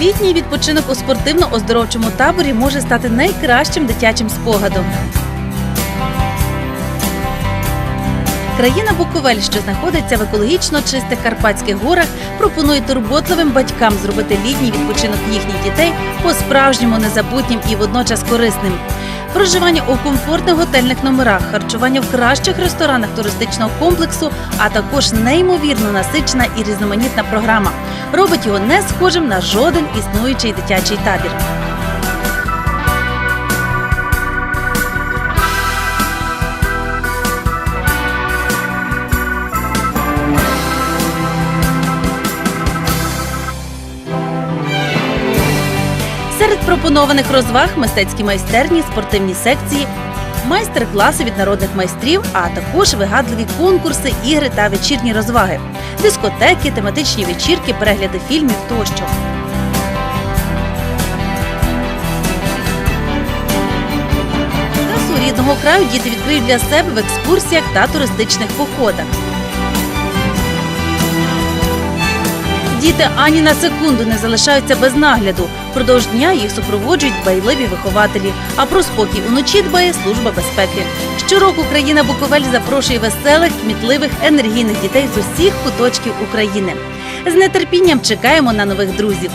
Літній відпочинок у спортивно-оздоровчому таборі може стати найкращим дитячим спогадом. Країна Буковель, що знаходиться в екологічно чистих Карпатських горах, пропонує турботливим батькам зробити літній відпочинок їхніх дітей по-справжньому незабутнім і водночас корисним. Проживання у комфортних готельних номерах, харчування в кращих ресторанах туристичного комплексу, а також неймовірно насичена і різноманітна програма робить його не схожим на жоден існуючий дитячий табір. Серед пропонованих розваг мистецькі майстерні, спортивні секції, майстер-класи від народних майстрів, а також вигадливі конкурси, ігри та вечірні розваги, дискотеки, тематичні вечірки, перегляди фільмів тощо. Красу рідного краю діти відкриють для себе в екскурсіях та туристичних походах. Діти ані на секунду не залишаються без нагляду. Впродовж дня їх супроводжують дбайливі вихователі. А про спокій уночі дбає служба безпеки. Щороку країна Буковель запрошує веселих, кмітливих, енергійних дітей з усіх куточків України. З нетерпінням чекаємо на нових друзів.